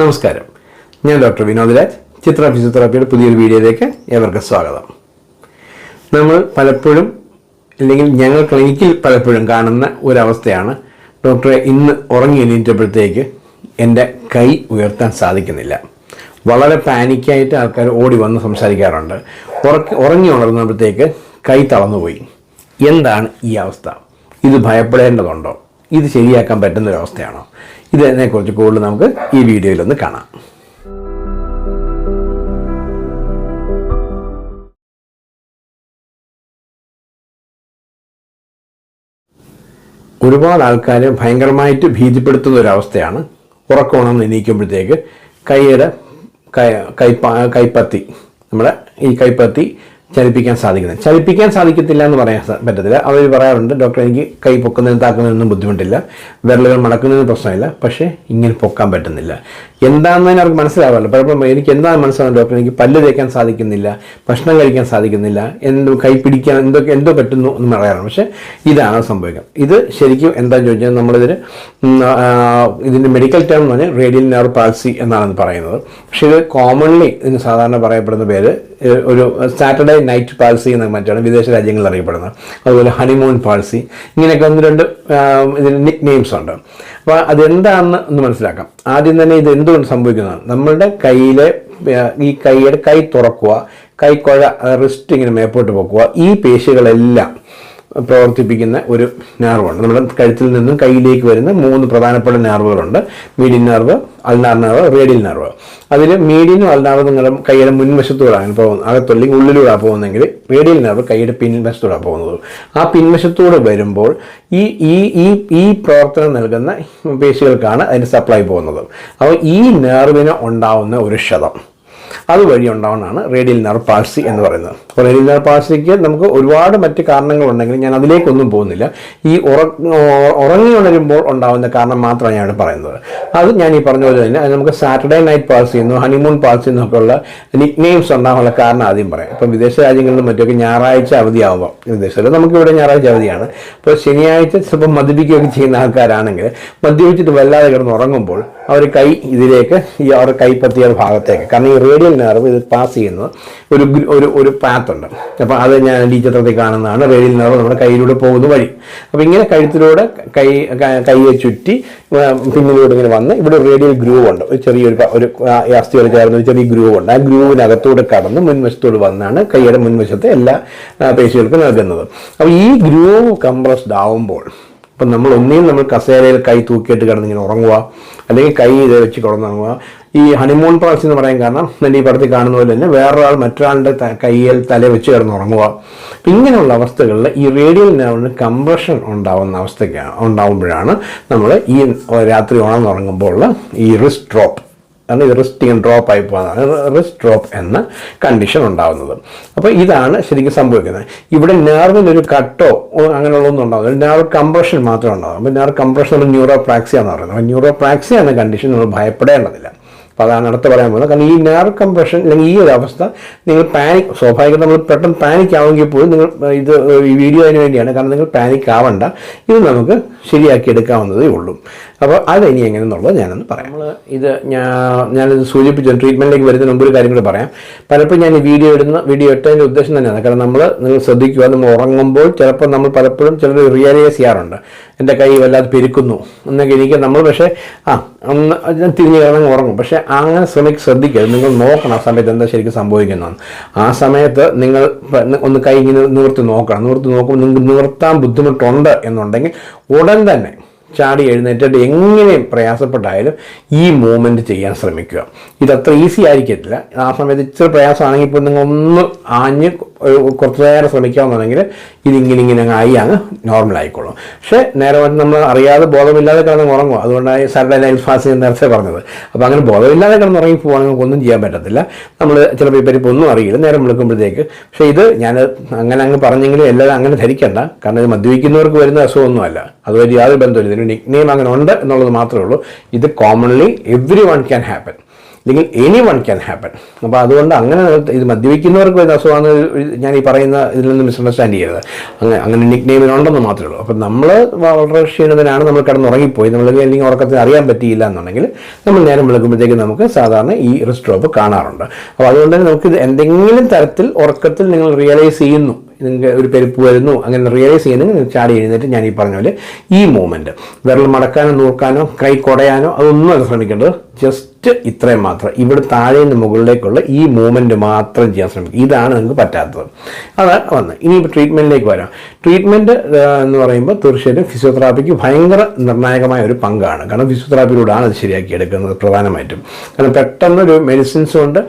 നമസ്കാരം. ഞാൻ ഡോക്ടർ വിനോദ് രാജ്. ചിത്ര ഫിസിയോതെറാപ്പിയുടെ പുതിയൊരു വീഡിയോയിലേക്ക് ഏവർക്കും സ്വാഗതം. നമ്മൾ പലപ്പോഴും അല്ലെങ്കിൽ ഞങ്ങൾ ക്ലിനിക്കിൽ പലപ്പോഴും കാണുന്ന ഒരവസ്ഥയാണ് ഡോക്ടറെ ഇന്ന് ഉറങ്ങി എണീറ്റപ്പോഴത്തേക്ക് എന്റെ കൈ ഉയർത്താൻ സാധിക്കുന്നില്ല. വളരെ പാനിക്കായിട്ട് ആൾക്കാർ ഓടി വന്ന് സംസാരിക്കാറുണ്ട്. ഉറക്കി ഉറങ്ങി ഉണർന്നപ്പോഴത്തേക്ക് കൈ തളർന്നുപോയി. എന്താണ് ഈ അവസ്ഥ? ഇത് ഭയപ്പെടേണ്ടതുണ്ടോ? ഇത് ശരിയാക്കാൻ പറ്റുന്ന ഒരവസ്ഥയാണോ ഇതിനെക്കുറിച്ച് കൂടുതൽ നമുക്ക് ഈ വീഡിയോയിലൊന്ന് കാണാം. ഒരുപാട് ആൾക്കാരെ ഭയങ്കരമായിട്ട് ഭീതിപ്പെടുത്തുന്ന ഒരവസ്ഥയാണ് അവസ്ഥയാണ് ഉറക്കമാണെന്ന് എണീക്കുമ്പോഴത്തേക്ക് കൈയുടെ കൈ കൈപ്പ കൈപ്പത്തി നമ്മുടെ ഈ കൈപ്പത്തി ചലിപ്പിക്കാൻ സാധിക്കുന്നത് ചലിപ്പിക്കാൻ സാധിക്കത്തില്ല എന്ന് പറയാൻ പറ്റത്തില്ല. അവർ പറയാറുണ്ട് ഡോക്ടർ എനിക്ക് കൈ പൊക്കുന്നതിന് താക്കുന്നതിനൊന്നും ബുദ്ധിമുട്ടില്ല. വിരലുകൾ മടക്കുന്നതിന് പ്രശ്നമില്ല. പക്ഷേ ഇങ്ങനെ പൊക്കാൻ പറ്റുന്നില്ല. എന്താണെന്ന് അവർക്ക് മനസ്സിലാവാറില്ല. പലപ്പോഴും എനിക്ക് എന്താണ് മനസ്സിലാവുന്നത്? ഡോക്ടർ എനിക്ക് പല്ല് തേക്കാൻ സാധിക്കുന്നില്ല ഭക്ഷണം കഴിക്കാൻ സാധിക്കുന്നില്ല എന്തോ കൈ പിടിക്കാൻ എന്തൊക്കെ എന്തോ പറ്റുന്നു എന്ന് പറയാറുണ്ട്. പക്ഷേ ഇതാണ് സംഭവിക്കുന്നത്. ഇത് ശരിക്കും എന്താണെന്ന് ചോദിച്ചാൽ നമ്മളിതിന് ഇതിന്റെ മെഡിക്കൽ ടേം എന്ന് പറഞ്ഞാൽ റേഡിയൽ നെർവ് പാൾസി എന്നാണ് പറയുന്നത്. പക്ഷേ ഇത് കോമൺലി ഇതിന് സാധാരണ പറയപ്പെടുന്ന പേര് ഒരു സാറ്റർഡേ നൈറ്റ് പാൾസി എന്ന് മറ്റാണ് വിദേശ രാജ്യങ്ങളിൽ അറിയപ്പെടുന്നത്. അതുപോലെ ഹണിമൂൺ പാൾസി ഇങ്ങനെയൊക്കെ ഒന്ന് രണ്ട് ഇതിന് നിക് നെയിംസ് ഉണ്ട്. അപ്പോൾ അതെന്താണെന്ന് ഒന്ന് മനസ്സിലാക്കാം. ആദ്യം തന്നെ ഇത് എന്തുകൊണ്ട് സംഭവിക്കുന്നതാണ്? നമ്മളുടെ കയ്യിലെ ഈ കൈയുടെ കൈ തുറക്കുക കൈക്കുഴ റിസ്റ്റ് ഇങ്ങനെ മേപ്പോട്ട് പൊക്കുക ഈ പേശികളെല്ലാം പ്രവർത്തിപ്പിക്കുന്ന ഒരു നെർവാണ് നമ്മുടെ കഴുത്തിൽ നിന്നും കയ്യിലേക്ക് വരുന്ന മൂന്ന് പ്രധാനപ്പെട്ട നെർവുകളുണ്ട് median nerve ulnar nerve radial nerve അതിൽ മീഡിയനും അൽനാറും നിങ്ങളുടെ കൈയുടെ മുൻവശത്തൂടെയാണ് പോകുന്നത്. അകത്തുള്ളിൽ ഉള്ളിലൂടെ പോകുന്നെങ്കിൽ റേഡിയൽ നെർവ് കൈയുടെ പിൻവശത്തൂടെ പോകുന്നത്. ആ പിൻവശത്തൂടെ വരുമ്പോൾ ഈ ഈ ഈ ഈ പ്രവർത്തനം നൽകുന്ന പേശികൾക്കാണ് അതിന് സപ്ലൈ പോകുന്നത്. അപ്പോൾ ഈ നെർവിന് ഉണ്ടാവുന്ന ഒരു ക്ഷതം. അതുവഴി ഉണ്ടാവുന്നതാണ് റേഡിയൽ നെർവ് പാഴ്സി എന്ന് പറയുന്നത്. അപ്പോൾ റേഡിയൽ നെർവ് പാൾസിക്ക് നമുക്ക് ഒരുപാട് മറ്റ് കാരണങ്ങളുണ്ടെങ്കിലും ഞാൻ അതിലേക്കൊന്നും പോകുന്നില്ല. ഈ ഉറ ഉറങ്ങി ഉണരുമ്പോൾ ഉണ്ടാവുന്ന കാരണം മാത്രമാണ് ഞാൻ പറയുന്നത്. അത് ഞാൻ ഈ പറഞ്ഞ പോലെ തന്നെ നമുക്ക് സാറ്റർഡേ നൈറ്റ് പാൾസി എന്നും ഹണിമൂൺ പാൾസി എന്നൊക്കെ ഉള്ള നിക് നെയിംസ് ഉണ്ടാകാനുള്ള കാരണം ആദ്യം പറയാം. ഇപ്പം വിദേശ രാജ്യങ്ങളിലും മറ്റൊക്കെ ഞായറാഴ്ച അവധിയാവുമ്പോൾ വിദേശത്തിൽ നമുക്കിവിടെ ഞായറാഴ്ച അവധിയാണ്. അപ്പോൾ ശനിയാഴ്ച ചിലപ്പോൾ മദ്യപിക്കുകയൊക്കെ ചെയ്യുന്ന ആൾക്കാരാണെങ്കിൽ മദ്യപിച്ചിട്ട് വല്ലാതെ കിടന്ന് ഉറങ്ങുമ്പോൾ അവർ കൈ ഇതിലേക്ക് ഈ അവരുടെ കൈപ്പത്തിയ ഭാഗത്തേക്ക്. കാരണം ഈ റേഡിയൽ നെർവ് ഇത് പാസ് ചെയ്യുന്നത് ഒരു ഒരു ഒരു പാത്ത് ഉണ്ട്. അപ്പോൾ അത് ഞാൻ ഈ ചിത്രത്തിൽ കാണുന്നതാണ്. റേഡിയൽ നെർവ് നമ്മുടെ കയ്യിലൂടെ പോകുന്ന വഴി. അപ്പോൾ ഇങ്ങനെ കഴുത്തിലൂടെ കൈ കൈയെ ചുറ്റി പിന്നിലൂടെ ഇങ്ങനെ വന്ന് ഇവിടെ റേഡിയൽ ഗ്രൂവ് ഉണ്ട്. ഒരു ചെറിയൊരു ഒരു അസ്ഥി വരെ ചേർന്ന ഒരു ചെറിയ ഗ്രൂവ് ഉണ്ട്. ആ ഗ്രൂവിനകത്തൂടെ കടന്ന് മുൻവശത്തോട് വന്നാണ് കൈയുടെ മുൻവശത്തെ എല്ലാ പേശികൾക്കും നൽകുന്നത്. അപ്പോൾ ഈ ഗ്രൂവ് കംപ്രസ്ഡ് ആവുമ്പോൾ ഇപ്പം നമ്മൾ ഒന്നിനും നമ്മൾ കസേരയിൽ കൈ തൂക്കിയിട്ട് കിടന്നിങ്ങനെ ഉറങ്ങുക അല്ലെങ്കിൽ കൈ ഇത് വെച്ച് കിടന്നുറങ്ങുക. ഈ ഹണിമൂൺ പ്രാവശ്യം എന്ന് പറയാൻ കാരണം എന്റെ ഈ പടത്തിൽ കാണുന്ന പോലെ തന്നെ വേറൊരാൾ മറ്റൊരാളുടെ കയ്യിൽ തല വെച്ച് കിടന്നുറങ്ങുക. അപ്പം ഇങ്ങനെയുള്ള അവസ്ഥകളിൽ ഈ റേഡിയൽ നെർവിന് കംപ്രഷൻ ഉണ്ടാവുന്ന അവസ്ഥയ്ക്കാണ് ഉണ്ടാവുമ്പോഴാണ് നമ്മൾ ഈ രാത്രി ഉണർന്നുറങ്ങുമ്പോൾ ഈ റിസ്റ്റ് ഡ്രോപ്പ് കാരണം ഇത് റിസ്റ്റ് ഡ്രോപ്പ് ആയി പോകുന്നതാണ് റിസ്റ്റ് ഡ്രോപ്പ് എന്ന കണ്ടീഷൻ ഉണ്ടാകുന്നത് അപ്പോൾ ഇതാണ് ശരിക്കും സംഭവിക്കുന്നത്. ഇവിടെ നെർവിനൊരു കട്ടോ അങ്ങനെയുള്ളതൊന്നും ഉണ്ടാകുന്നില്ല നെർവ് കംപ്രഷൻ മാത്രമേ ഉണ്ടാകും അപ്പോൾ നെർവ് കംപ്രഷൻ നമ്മൾ ന്യൂറോപ്രാക്സിയ എന്ന് പറയുന്നത്. അപ്പോൾ ന്യൂറോപ്രാക്സിയ എന്ന കണ്ടീഷൻ നമ്മൾ ഭയപ്പെടേണ്ടതില്ല. അപ്പോൾ അതാണ് അടുത്ത് പറയാൻ പോകുന്നത്. കാരണം ഈ നെർവ് കംപ്രഷൻ അല്ലെങ്കിൽ ഈ ഒരു അവസ്ഥ നിങ്ങൾ പാനിക് സ്വാഭാവികം നമ്മൾ പെട്ടെന്ന് പാനിക് ആവുമെങ്കിൽ പോലും നിങ്ങൾ ഇത് ഈ വീഡിയോ അതിന് വേണ്ടിയാണ്. കാരണം നിങ്ങൾ പാനിക് ആവണ്ട. ഇത് നമുക്ക് ശരിയാക്കി എടുക്കാവുന്നതേ ഉള്ളൂ. അപ്പോൾ അത് ഇനി എങ്ങനെയെന്നുള്ളത് ഞാനൊന്ന് പറയാം. നമ്മൾ ഇത് ഞാൻ ഞാനിത് സൂചിപ്പിച്ചു ട്രീറ്റ്മെന്റിലേക്ക് വരുന്നതിന് മുമ്പ് ഒരു കാര്യം പറയാം. പലപ്പോഴും ഞാൻ ഈ വീഡിയോ ഇടുന്ന വീഡിയോ ഇട്ടതിന്റെ ഉദ്ദേശം തന്നെയാണ്. കാരണം നമ്മൾ നിങ്ങൾ ശ്രദ്ധിക്കുക നമ്മൾ ഉറങ്ങുമ്പോൾ ചിലപ്പോൾ നമ്മൾ പലപ്പോഴും ചിലർ റിയലൈസ് ചെയ്യാറുണ്ട്. എന്റെ കൈ വല്ലാതെ പെരുക്കുന്നു എന്നൊക്കെ എനിക്ക് നമ്മൾ പക്ഷേ ആ ഒന്ന് ഞാൻ തിരിഞ്ഞ് കിടന്ന് ഉറങ്ങും. പക്ഷേ അങ്ങനെ ശ്രമിക്ക് ശ്രദ്ധിക്കരുത്. നിങ്ങൾ നോക്കണം ആ സമയത്ത് എന്താ ശരിക്കും സംഭവിക്കുന്നതെന്ന്. ആ സമയത്ത് നിങ്ങൾ ഒന്ന് കൈ ഇങ്ങനെ നിവർത്തി നോക്കണം. നിവർത്തി നോക്കുമ്പോൾ നിങ്ങൾക്ക് നിവർത്താൻ ബുദ്ധിമുട്ടുണ്ട് എന്നുണ്ടെങ്കിൽ ഉടൻ തന്നെ ചാടി എഴുന്നേറ്റിട്ട് എങ്ങനെയും പ്രയാസപ്പെട്ടായാലും ഈ മൂവ്മെന്റ് ചെയ്യാൻ ശ്രമിക്കുക. ഇതത്ര ഈസി ആയിരിക്കത്തില്ല. ആ സമയത്ത് ഇച്ചിരി പ്രയാസമാണെങ്കിൽ ഇപ്പോൾ നിങ്ങൾ ഒന്ന് ആഞ്ഞ് കുറച്ച് നേരം ശ്രമിക്കാമെന്നുണ്ടെങ്കിൽ ഇതിങ്ങനെ ഇങ്ങനെ അങ്ങ് ആയി അങ്ങ് നോർമൽ ആയിക്കോളും. പക്ഷേ നേരെ നമ്മൾ അറിയാതെ ബോധമില്ലാതെ കിടന്ന് ഉറങ്ങും. അതുകൊണ്ടാണ് സാറ്റർഡേ നൈറ്റ് ഫാസ്റ്റ് നേരത്തെ പറഞ്ഞത്. അപ്പോൾ അങ്ങനെ ബോധമില്ലാതെ കിടന്ന് ഉറങ്ങി പോകുകയാണെങ്കിൽ ഒന്നും ചെയ്യാൻ പറ്റത്തില്ല. നമ്മൾ ചിലപ്പോൾ ഇപ്പം ഇപ്പോൾ ഒന്നും അറിയില്ല. നേരം വിളിക്കുമ്പോഴത്തേക്ക്. പക്ഷേ ഇത് ഞാൻ അങ്ങനെ അങ്ങ് പറഞ്ഞെങ്കിലും എല്ലാവരും അങ്ങനെ ധരിക്കണ്ട. കാരണം ഇത് മദ്യപിക്കുന്നവർക്ക് വരുന്ന അസുഖമൊന്നുമല്ല. അതുവരെ യാതൊരു ബന്ധമില്ല ഇതിന് നിക് നെയിം അങ്ങനെ ഉണ്ട് എന്നുള്ളത് മാത്രമേ ഉള്ളൂ. ഇത് commonly every one can happen അല്ലെങ്കിൽ എനി വൺ ക്യാൻ ഹാപ്പൻ അപ്പോൾ അതുകൊണ്ട് അങ്ങനെ ഇത് മദ്യപിക്കുന്നവർക്ക് ഒരു അസുഖമാണ് ഞാൻ ഈ പറയുന്ന ഇതിൽ നിന്ന് മിസ്അണ്ടർസ്റ്റാൻഡ് ചെയ്യരുത്. അങ്ങനെ അങ്ങനെ നിക് നെയിമിനുണ്ടെന്ന് മാത്രമേ ഉള്ളൂ. അപ്പം നമ്മൾ വളരെ ക്ഷീണിതനാണ് നമ്മൾ കിടന്നുറങ്ങിപ്പോയി. നമ്മൾ അല്ലെങ്കിൽ ഉറക്കത്തിന് അറിയാൻ പറ്റിയില്ല എന്നുണ്ടെങ്കിൽ നമ്മൾ നേരം വിളിക്കുമ്പോഴത്തേക്ക് നമുക്ക് സാധാരണ ഈ റിസ്ട്രോപ്പ് കാണാറുണ്ട്. അപ്പോൾ അതുകൊണ്ട് തന്നെ നമുക്ക് ഇത് എന്തെങ്കിലും തരത്തിൽ ഉറക്കത്തിൽ നിങ്ങൾ റിയലൈസ് ചെയ്യുന്നു. നിങ്ങൾക്ക് ഒരു പെരുപ്പ് വരുന്നു അങ്ങനെ റിയലൈസ് ചെയ്യുന്നെങ്കിൽ ചാടി എഴുന്നേറ്റ് ഞാൻ ഈ പറഞ്ഞ പോലെ ഈ മൂമെന്റ് വിരൽ മടക്കാനോ നൂർക്കാനോ കൈ കുടയാനോ അതൊന്നും അല്ല ശ്രമിക്കേണ്ടത് ജസ്റ്റ് ഇത്രയും മാത്രം. ഇവിടെ താഴെ നിന്ന് മുകളിലേക്കുള്ള ഈ മൂവ്മെന്റ് മാത്രം ചെയ്യാൻ ശ്രമിക്കുക ഇതാണ് നിങ്ങൾക്ക് പറ്റാത്തത്. അതാണ് വന്ന്. ഇനിയിപ്പോൾ ട്രീറ്റ്മെന്റിലേക്ക് വരാം. ട്രീറ്റ്മെന്റ് എന്ന് പറയുമ്പോൾ തീർച്ചയായിട്ടും ഫിസിയോതെറാപ്പിക്ക് ഭയങ്കര നിർണായകമായ ഒരു പങ്കാണ്. കാരണം ഫിസിയോതെറാപ്പിയിലൂടെയാണ് അത് ശരിയാക്കി എടുക്കുന്നത് പ്രധാനമായിട്ടും. കാരണം പെട്ടെന്നൊരു മെഡിസിൻസ് കൊണ്ട്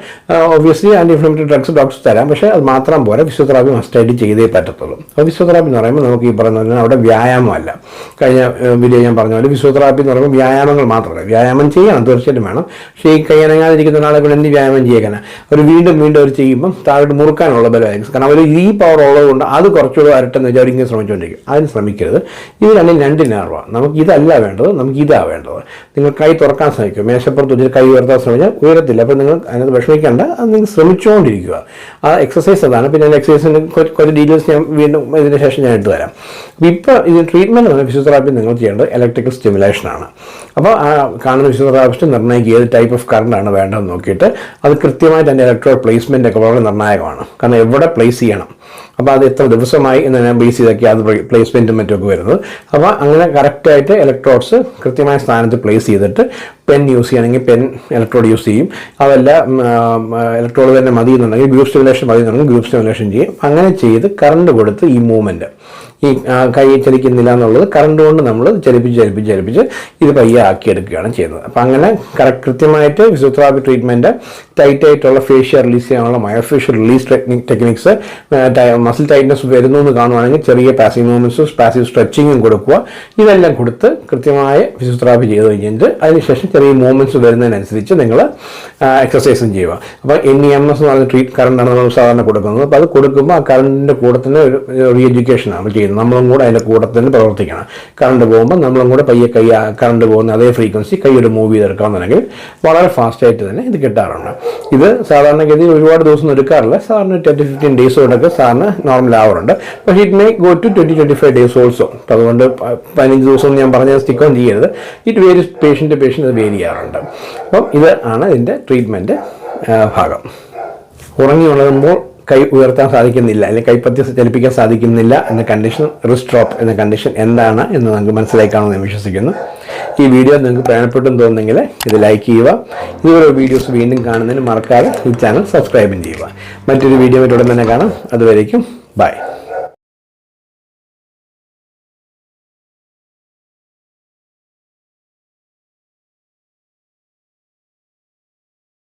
obviously anti inflammatory drugs doctors തരാം. പക്ഷേ അത് മാത്രം പോരാ. ഫിസിയോതെറാപ്പി മസ്റ്റായിട്ട് ചെയ്തേ പറ്റത്തുള്ളൂ. അപ്പോൾ ഫിസിയോതെറാപ്പി എന്ന് പറയുമ്പോൾ നമുക്ക് ഈ പറഞ്ഞ പോലെ അവിടെ വ്യായാമമല്ല. കഴിഞ്ഞ വീഡിയോ ഞാൻ പറഞ്ഞ പോലെ ഫിസിയോതെറാപ്പി എന്ന് പറയുമ്പോൾ വ്യായാമങ്ങൾ മാത്രമല്ല. വ്യായാമം ചെയ്യണം. തീർച്ചയായിട്ടും വേണം. പക്ഷേ ഈ കയ്യനങ്ങാതിരിക്കുന്ന കൊണ്ട് എന്ത് വ്യായാമം ചെയ്യേക്കാനാ? അവർ വീണ്ടും വീണ്ടും അവർ ചെയ്യുമ്പം താഴോട്ട് മുറുക്കാനുള്ള ബലമായിരിക്കും. കാരണം അവർ ഈ പവർ ഉള്ളതുകൊണ്ട് അത് കുറച്ചുകൂടെ വരട്ടെന്ന് വെച്ചാൽ അവരിങ്ങനെ ശ്രമിച്ചുകൊണ്ടിരിക്കും അതിന് ശ്രമിക്കരുത്. ഇത് രണ്ടും രണ്ട് നേർവാണ് നമുക്ക് ഇതല്ല വേണ്ടത് നമുക്ക് ഇതാണ് വേണ്ടത്. നിങ്ങൾ കൈ തുറക്കാൻ ശ്രമിക്കും മേശപ്പുറത്ത് വെച്ചിട്ട് കൈ ഉയർത്താൻ ശ്രമിച്ചാൽ ഉയരത്തില്ല. അപ്പോൾ നിങ്ങൾ അതിനകത്ത് വിഷമിക്കേണ്ട. അത് നിങ്ങൾ ശ്രമിച്ചുകൊണ്ടിരിക്കുക ആ എക്സസൈസ് അതാണ്. പിന്നെ അതിന്റെ എക്സസൈസിന് കുറച്ച് ഡീറ്റെയിൽസ് ഞാൻ വീണ്ടും ഇതിന് ശേഷം ഞാൻ എടുത്തു തരാം. ഇപ്പോൾ ഇതിന് ട്രീറ്റ്മെന്റ് ഫിസിയോതെറാപ്പി നിങ്ങൾ ചെയ്യേണ്ടത് ഇലക്ട്രിക്കൽ സ്റ്റിമുലേഷനാണ് അപ്പോൾ ആ കാണുന്ന ഫിസിയോതെറാപ്പിസ്റ്റ് നിർണയിക്കുക ഏത് ടൈപ്പ് ഓഫ് കറണ്ട് ആണ് വേണ്ടതെന്ന് നോക്കിയിട്ട് അത് കൃത്യമായി തന്നെ ഇലക്ട്രോ പ്ലേസ്മെന്റ് ഒക്കെ വളരെ നിർണായകമാണ്. കാരണം എവിടെ പ്ലേസ് ചെയ്യണം? അപ്പോൾ അത് എത്ര ദിവസമായി എന്ന് ഞാൻ ബേസ് ചെയ്തൊക്കെ അത് പ്ലേസ്മെന്റും മറ്റുമൊക്കെ വരുന്നത്. അപ്പോൾ അങ്ങനെ കറക്റ്റായിട്ട് ഇലക്ട്രോഡ്സ് കൃത്യമായ സ്ഥാനത്ത് പ്ലേസ് ചെയ്തിട്ട് പെൻ യൂസ് ചെയ്യണമെങ്കിൽ പെൻ ഇലക്ട്രോഡ് യൂസ് ചെയ്യും. അതല്ല ഇലക്ട്രോഡ് തന്നെ മതി എന്നുണ്ടെങ്കിൽ ഗ്രൂപ്പ് സ്റ്റിമുലേഷൻ മതി എന്നുണ്ടെങ്കിൽ ഗ്രൂപ്പ് സ്റ്റിമുലേഷൻ ചെയ്യും. അങ്ങനെ ചെയ്ത് കറണ്ട് കൊടുത്ത് ഈ മൂവ്മെന്റ് ഈ കൈ ചലിക്കുന്നില്ല എന്നുള്ളത് കറണ്ട് കൊണ്ട് നമ്മൾ ചലിപ്പിച്ച് ചലിപ്പിച്ച് ചലിപ്പിച്ച് ഇത് പയ്യെ ആക്കിയെടുക്കുകയാണ് ചെയ്യുന്നത്. അപ്പം അങ്ങനെ കറക്റ്റ് കൃത്യമായിട്ട് ഫിസിയോതെറാപ്പി ട്രീറ്റ്മെന്റ് ടൈറ്റ് ആയിട്ടുള്ള ഫേഷ്യ റിലീസ് ചെയ്യാനുള്ള myofascial release technique techniques muscle tightness വരുന്നു എന്ന് കാണുവാണെങ്കിൽ ചെറിയ പാസിംഗ് മൂവ്മെന്റ്സും പാസീവ് സ്ട്രെച്ചിങ്ങും കൊടുക്കുക. ഇതെല്ലാം കൊടുത്ത് കൃത്യമായ ഫിസിയോതെറാപ്പി ചെയ്ത് കഴിഞ്ഞിട്ട് അതിനുശേഷം ചെറിയ മൂവ്മെന്റ്സ് വരുന്നതിനനുസരിച്ച് നിങ്ങൾ എക്സസൈസും ചെയ്യുക. അപ്പോൾ എൻ ഇ എം എസ് എന്ന് പറഞ്ഞ ട്രീറ്റ് കറണ്ടാണ് നമ്മൾ സാധാരണ കൊടുക്കുന്നത്. അപ്പോൾ അത് കൊടുക്കുമ്പോൾ ആ കറണ്ടിന്റെ കൂടെ തന്നെ ഒരു റീ എഡ്യൂക്കേഷനാണ് ചെയ്യുന്നത്. നമ്മളും കൂടെ അതിന്റെ കൂടെ തന്നെ പ്രവർത്തിക്കണം. കറണ്ട് പോകുമ്പോൾ നമ്മളും കൂടെ പയ്യെ കൈ കറണ്ട് പോകുന്ന അതേ ഫ്രീക്വൻസി കൈ ഒരു മൂവ് ചെയ്തെടുക്കാമെന്നുണ്ടെങ്കിൽ വളരെ ഫാസ്റ്റായിട്ട് തന്നെ ഇത് കിട്ടാറുണ്ട്. ഇത് സാധാരണഗതിയിൽ ഒരുപാട് ദിവസം എടുക്കാറില്ല. സാധാരണ ട്വന്റി ഫിഫ്റ്റീൻ ഡേയ്സ് കൊണ്ടൊക്കെ സാറിന് നോർമൽ ആവറുണ്ട്. പക്ഷേ it may go to twenty twenty five days also അതുകൊണ്ട് പതിനഞ്ച് ദിവസം ഞാൻ പറഞ്ഞ സ്റ്റിക്ക് ഓൺ ചെയ്യരുത്. It vary patient patient vary ചെയ്യാറുണ്ട്. അപ്പം ഇത് ആണ് ഇതിന്റെ ട്രീറ്റ്മെന്റ് ഭാഗം. ഉറങ്ങി ഉണരുമ്പോൾ കൈ ഉയർത്താൻ സാധിക്കുന്നില്ല. അല്ലെങ്കിൽ കൈപ്പത്തി ചലിപ്പിക്കാൻ സാധിക്കുന്നില്ല എന്ന കണ്ടീഷൻ റിസ്ട്രോപ്പ് എന്ന കണ്ടീഷൻ എന്താണ് എന്ന് നമുക്ക് മനസ്സിലാക്കാമെന്ന് ഞാൻ വിശ്വസിക്കുന്നു. ഈ വീഡിയോ നിങ്ങൾക്ക് പ്രയോജനപ്പെട്ടെന്ന് തോന്നുന്നെങ്കിൽ ഇത് ലൈക്ക് ചെയ്യുക. ഇതുപോലെ വീഡിയോസ് വീണ്ടും കാണുന്നതിന് മറക്കാതെ ഈ ചാനൽ സബ്സ്ക്രൈബും ചെയ്യുക. മറ്റൊരു വീഡിയോ ഉടൻ തന്നെ കാണാം. അതുവരേക്കും ബൈ